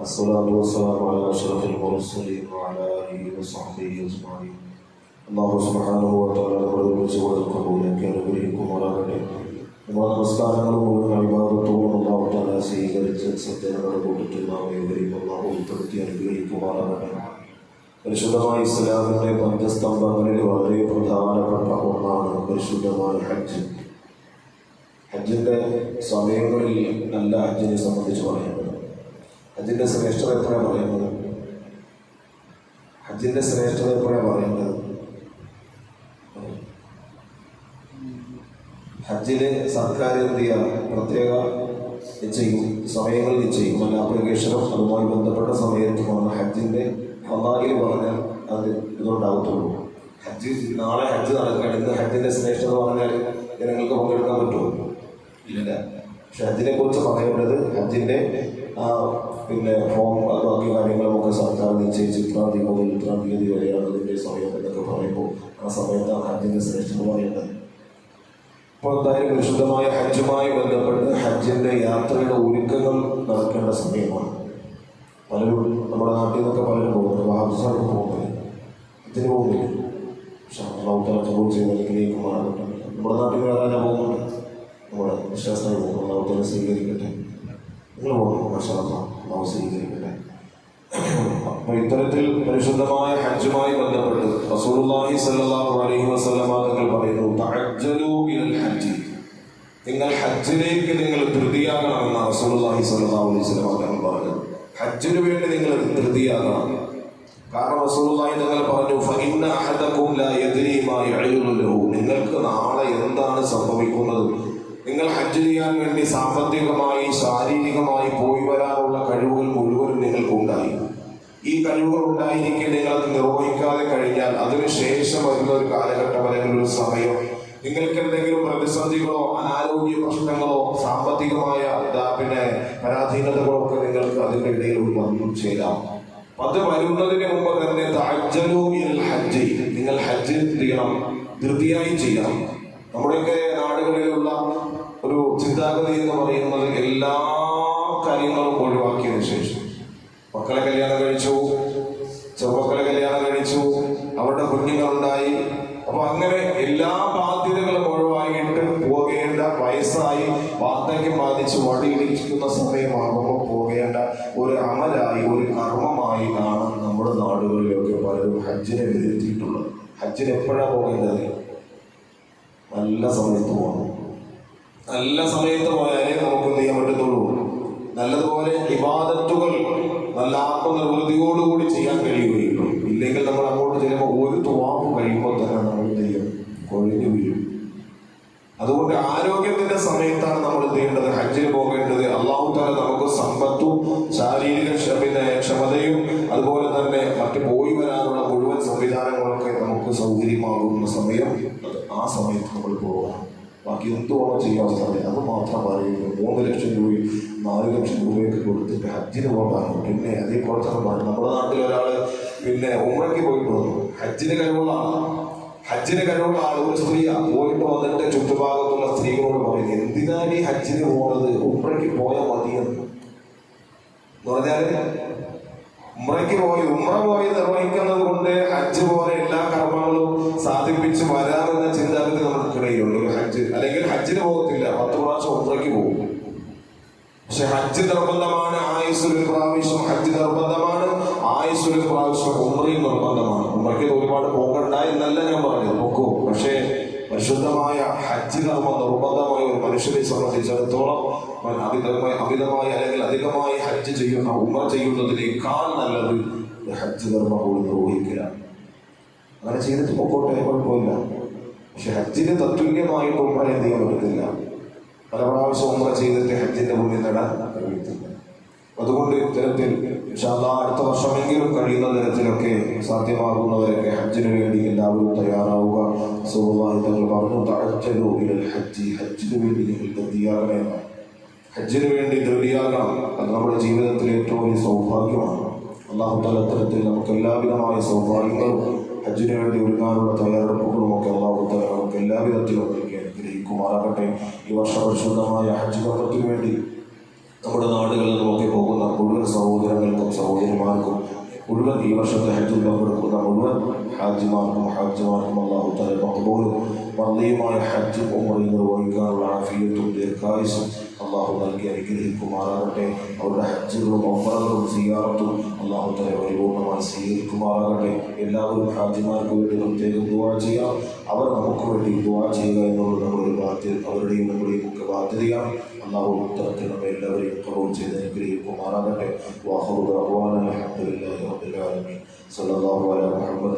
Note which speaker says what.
Speaker 1: الصلاة والسلام على أشرف المرسلين وعلى آله وصحبه أجمعين അള്ളാഹു സുബ്ഹാനഹു വ തആല നമ്മുടെ വിളിച്ചുകൊണ്ട് കബൂലാക്കി അനുഗ്രഹിക്കുമാറാകട്ടെ നമ്മുടെ നമസ്കാരങ്ങളും മുഴുവൻ അഭിഭാഗത്തോളം അള്ളാഹു തആല സ്വീകരിച്ച് സജ്ജനങ്ങളുടെ കൂട്ടത്തിൽ നാം ഏവരെയും അള്ളാഹു ഉൾപ്പെടുത്തി അനുഗ്രഹിക്കുമാറാകട്ടെ പരിശുദ്ധമായ ഇസ്ലാമിൻ്റെ പഞ്ചസ്തംഭങ്ങളിൽ വളരെ പ്രധാനപ്പെട്ട ഒന്നാണ് പരിശുദ്ധമായ ഹജ്ജ് ഹജ്ജിൻ്റെ സമയങ്ങളിൽ നല്ല ഹജ്ജിനെ സംബന്ധിച്ച് പറയുന്നത് ഹജ്ജിന്റെ ശ്രേഷ്ഠത എപ്പോഴാണ് പറയുന്നത്? ഹജ്ജിന്റെ ശ്രേഷ്ഠത എപ്പോഴാണ് പറയുന്നത്? ഹജ്ജിന് സർക്കാർ എന്ത് ചെയ്യാം? പ്രത്യേക നിശ്ചയിക്കും സമയങ്ങൾ നിശ്ചയിക്കും അല്ല ആപ്ലിക്കേഷനും അതുമായി ബന്ധപ്പെട്ട സമയത്തുമാണ് ഹജ്ജിന്റെ ഫലായിൽ പറഞ്ഞാൽ അത് ഇതുണ്ടാകത്തുള്ളൂ. ഹജ്ജ് നാളെ ഹജ്ജ് നടക്കുകയാണെങ്കിൽ ഇന്ന് ഹജ്ജിന്റെ ശ്രേഷ്ഠത പറഞ്ഞാൽ ജനങ്ങൾക്ക് പങ്കെടുക്കാൻ പറ്റുമോ? ഇല്ല. പക്ഷെ ഹജ്ജിനെ കുറിച്ച് പറയേണ്ടത് ഹജ്ജിന്റെ ആ പിന്നെ ഫോം ബാക്കി കാര്യങ്ങളുമൊക്കെ സർക്കാർ നിശ്ചയിച്ച് ഇത്രാം തീയതി മുതൽ ഇത്രാം തീയതി വരെയാണ് അതിന്റെ സമയം എന്നൊക്കെ പറയുമ്പോൾ ആ സമയത്ത് ആ ഹജ്ജിന്റെ ശ്രേഷ്ഠത പറയുന്നത് ഇപ്പോൾ എന്തായാലും വിശുദ്ധമായ ഹജ്ജുമായി ബന്ധപ്പെട്ട് ഹജ്ജിന്റെ യാത്രയുടെ ഒരുക്കങ്ങൾ നടക്കേണ്ട സമയമാണ്. പലരും നമ്മുടെ നാട്ടിൽ നിന്നൊക്കെ പലരും പോകുന്നത് വാഹസാണ് പോകുന്നത് ഇതിന് പോകുന്നില്ല പക്ഷെ അള്ളാഹുത്താല കബൂൾ ചെയ്ത് അനുഗ്രഹിക്കുമാറാകട്ടെ നമ്മുടെ നാട്ടിൽ വേറെ പോകുന്നുണ്ട് നമ്മുടെ വിശ്വാസമായി പോകുന്നു. അള്ളാഹുത്തല സ്വീകരിക്കട്ടെ. നിങ്ങൾ പോകുന്നു പക്ഷേ അള്ളാഹു അപ്പൊ ഇത്തരത്തിൽ പരിശുദ്ധമായ ഹജ്ജുമായി ബന്ധപ്പെട്ട് റസൂലുള്ളാഹി സ്വല്ലല്ലാഹു അലൈഹി വസല്ലമ തങ്ങൾ പറയുന്നു തഅജ്ജലൂ ഇലൽ ഹജ്ജ്. നിങ്ങൾ ഹജ്ജിലേക്ക് നിങ്ങൾ ധൃതിയാകണമെന്ന് റസൂലുള്ളാഹി സ്വല്ലല്ലാഹു അലൈഹി വസല്ലമ പറഞ്ഞത്. ഹജ്ജിന് വേണ്ടി നിങ്ങൾ ധൃതിയാകണം. കാരണം റസൂലുള്ളാഹി തങ്ങൾ പറഞ്ഞു ഫഇന്ന അഹദകും ലാ യദ്രി മാ യഅലു നിങ്ങൾക്ക് നാളെ എന്താണ് സംഭവിക്കുന്നത്? നിങ്ങൾ ഹജ്ജ് ചെയ്യാൻ വേണ്ടി സാമ്പത്തികമായി ശാരീരികമായി പോയി വരാനുള്ള കഴിവുകൾ മുഴുവനും നിങ്ങൾക്കുണ്ടായി ഈ കഴിവുകൾ ഉണ്ടായിരിക്കെ നിങ്ങൾ അത് നിർവഹിക്കാതെ കഴിഞ്ഞാൽ അതിനുശേഷം വരുന്ന ഒരു കാലഘട്ടം അല്ലെങ്കിൽ ഒരു സമയം നിങ്ങൾക്ക് എന്തെങ്കിലും പ്രതിസന്ധികളോ അനാരോഗ്യ പ്രശ്നങ്ങളോ സാമ്പത്തികമായ പിന്നെ പരാധീനതകളോ ഒക്കെ നിങ്ങൾക്ക് അതിന്റെ ഇടയിൽ വന്നു ചേരാം. അത് വരുന്നതിന് മുമ്പ് തന്നെ ഹജ്ജ്. നിങ്ങൾ ഹജ്ജ് ചെയ്യണം? ധൃതിയായി ചെയ്യണം. നമ്മുടെയൊക്കെ നാടുകളിലുള്ള ഒരു ചിന്താഗതി എന്ന് പറയുന്നത് എല്ലാ കാര്യങ്ങളും ഒഴിവാക്കിയതിനു ശേഷം. മക്കളെ കല്യാണം കഴിച്ചു ചെറുപ്പക്കളെ കല്യാണം കഴിച്ചു അവരുടെ കുഞ്ഞുങ്ങളുണ്ടായി. അപ്പൊ അങ്ങനെ എല്ലാ ബാധ്യതകളും ഒഴിവാക്കിയിട്ട് പോകേണ്ട വയസ്സായി വാർദ്ധക്യം ബാധിച്ച് വടിയിടിക്കുന്ന സമയമാകുമ്പോൾ പോകേണ്ട ഒരു അമലായി ഒരു കർമ്മമായി ആണ് നമ്മുടെ നാടുകളിലൊക്കെ പലരും ഹജ്ജിനെ വിരുത്തിയിട്ടുള്ളത് ഹജ്ജിന് എപ്പോഴാണ് പോകേണ്ടത്? നല്ല സമയത്ത് പോകണം. നല്ല സമയത്ത് പോയാലേ നമുക്ക് എന്ത് ചെയ്യാൻ പറ്റത്തുള്ളൂ? നല്ലതുപോലെ ഇബാദത്തുകൾ നല്ല ആത്മനിർവൃതിയോടുകൂടി ചെയ്യാൻ കഴിയുകയുള്ളൂ. ഇല്ലെങ്കിൽ നമ്മൾ അങ്ങോട്ട് ചെല്ലുമ്പോൾ ഒരു തുവാപ്പ് കഴിയുമ്പോൾ തന്നെ നമ്മൾ എന്ത് ചെയ്യും? കൊഴിഞ്ഞു വീഴും. അതുകൊണ്ട് ആരോഗ്യത്തിന്റെ സമയത്താണ് നമ്മൾ ചെയ്യേണ്ടത്? ഹജ്ജിൽ പോകേണ്ടത്. അള്ളാഹു താല നമുക്ക് സമ്പത്തും ശാരീരിക പിന്നെ ക്ഷമതയും അതുപോലെ തന്നെ മറ്റു പോയി വരാനുള്ള മുഴുവൻ സംവിധാനങ്ങളൊക്കെ നമുക്ക് സൗകര്യമാകുന്ന സമയം. ആ സമയത്ത് നമ്മൾ പോകണം. ബാക്കി എന്തുവാണോ ചെയ്യാൻ സാധ്യത അത് മാത്രം പറയുന്നു മൂന്ന് ലക്ഷം രൂപയും നാല് ലക്ഷം രൂപയൊക്കെ കൊടുത്തിട്ട് ഹജ്ജിന് പോകാൻ പിന്നെ അതേ കുറച്ചൊക്കെ പറഞ്ഞു നമ്മുടെ നാട്ടിൽ ഒരാൾ പിന്നെ ഉമ്രയ്ക്ക് പോയിട്ട് വന്നു. ഹജ്ജിന് കഴിവുള്ള ആളാണ് ഹജ്ജിന് കഴിവുള്ള ആൾ ഒരു സ്ത്രീ പോയിട്ട് വന്നിട്ട് ചുറ്റുഭാഗത്തുള്ള സ്ത്രീകളോട് പറയുന്നത് എന്തിനാണ് ഈ ഹജ്ജിന് പോകുന്നത് ഉമ്രയ്ക്ക് പോയാൽ മതിയെന്ന്. എന്ന് പറഞ്ഞാൽ ഉമ്രയ്ക്ക് പോയി ഉമ്ര പോയി നിർവഹിക്കുന്നത് കൊണ്ട് ഹജ്ജ് പോലെ എല്ലാ കർമ്മങ്ങളും സാധിപ്പിച്ച് വരാമെന്ന ചിന്താഗതി നമുക്കിടയിലുണ്ട് ഒരു ഹജ്ജ് അല്ലെങ്കിൽ ഹജ്ജിന് പോകത്തില്ല പത്ത് പ്രാവശ്യം പോകും. പക്ഷെ ഹജ്ജ് നിർബന്ധമാണ് ആയുസ് ഒരു പ്രാവശ്യം ഹജ്ജ് നിർബന്ധമാണ് ആയുസ് ഒരു പ്രാവശ്യം ഉമ്രയും നിർബന്ധമാണ്. ഉമ്രയ്ക്ക് ഒരുപാട് പോകണ്ട എന്നല്ല ഞാൻ പറഞ്ഞത് പൊക്കോ. പക്ഷേ പരിശുദ്ധമായ ഹജ്ജ് കർമ്മ നിർബന്ധമായ ഒരു മനുഷ്യനെ സംബന്ധിച്ചിടത്തോളം അമിതമായി അമിതമായി അല്ലെങ്കിൽ അധികമായി ഹജ്ജ് ചെയ്യുന്ന ഉമ്ര ചെയ്യുന്നതിനേക്കാൾ നല്ലത് ഹജ്ജ് കർമ്മ കൂടി നിർവഹിക്കുക. അങ്ങനെ ചെയ്തിട്ട് പൊക്കോട്ടെ കുഴപ്പമില്ല. പക്ഷെ ഹജ്ജിന് തത്തുല്യമായിട്ട് ഉമ്ര എന്ത് ചെയ്യാൻ പറ്റത്തില്ല പല പ്രാവശ്യം ഉമ്ര ചെയ്തിട്ട് ഹജ്ജിന്റെ പുണ്യം നേടാൻ കഴിയത്തില്ല അതുകൊണ്ട് ഇത്തരത്തിൽ ഇൻഷാല്ലാ അടുത്ത വർഷമെങ്കിലും കഴിയുന്ന തരത്തിലൊക്കെ സാധ്യമാകുന്നവരൊക്കെ ഹജ്ജിന് വേണ്ടി എല്ലാവരും തയ്യാറാവുക. സുഖമായി തങ്ങൾ പറഞ്ഞു തഴച്ചലോ ഇരൽ ഹജ്ജി ഹജ്ജിന് വേണ്ടി നിങ്ങൾ ധൃതിയാകണേ ഹജ്ജിന് വേണ്ടി ധൃതിയാകണം അത് നമ്മുടെ ജീവിതത്തിലെ ഏറ്റവും വലിയ സൗഭാഗ്യമാണ്. അള്ളാഹു തലത്തരത്തിൽ നമുക്ക് എല്ലാവിധമായ സൗഭാഗ്യങ്ങളും ഹജ്ജിന് വേണ്ടി ഒരുങ്ങാനുള്ള തയ്യാറെടുപ്പുകളുമൊക്കെ അള്ളാഹുത്താല നമുക്ക് എല്ലാവിധത്തിലും നൽകി അനുഗ്രഹിക്കുമാറാകട്ടെ. ഈ വർഷ പരിശുദ്ധമായ ഹജ്ജ് കർമ്മത്തിന് വേണ്ടി നമ്മുടെ നാടുകളിൽ നിന്നൊക്കെ പോകുന്ന മുഴുവൻ സഹോദരങ്ങൾക്കും സഹോദരിമാർക്കും മുഴുവൻ ഈ വർഷത്തെ ഹജ്ജിൽ പങ്കെടുക്കുന്ന മുഴുവൻ ഹാജിമാർക്കും ഹാജിമാർക്കും അള്ളാഹു തല മഹബൂലും പള്ളിയുമായ ഹജ്ജ് ഉമറിൽ നിർവഹിക്കാനുള്ള ആഫിയത്തും ദീർഘായുസും അള്ളാഹു നൽകി അനുഗ്രഹിക്കുമാറാകട്ടെ. അവരുടെ ഹജ്ജുകളും ഒമ്പറകളും സിയാറത്തും അള്ളാഹു തന്നെ പരിപൂർണമായി സ്വീകരിക്കുമാറാകട്ടെ. എല്ലാവരും ഹാജിമാർക്ക് വേണ്ടി പ്രത്യേകം ദുവാ ചെയ്യാം അവർ നമുക്ക് വേണ്ടി ദുവാ ചെയ്യുക എന്നുള്ളത് നമ്മുടെ ബാധ്യത അവരുടെയും നമ്മുടെയും ഒക്കെ ബാധ്യതയാണ്. അള്ളാഹു ഉത്തരത്തിൽ നമ്മൾ എല്ലാവരെയും കവർ ചെയ്ത് അനുഗ്രഹിക്കുമാറാകട്ടെ. വാഹുദ് അഹ്വാൻ അലഹമുല്ലാഹി റബ്ബിൽ ആലമീൻ. സല്ലല്ലാഹു അലൈഹി മുഹമ്മദ്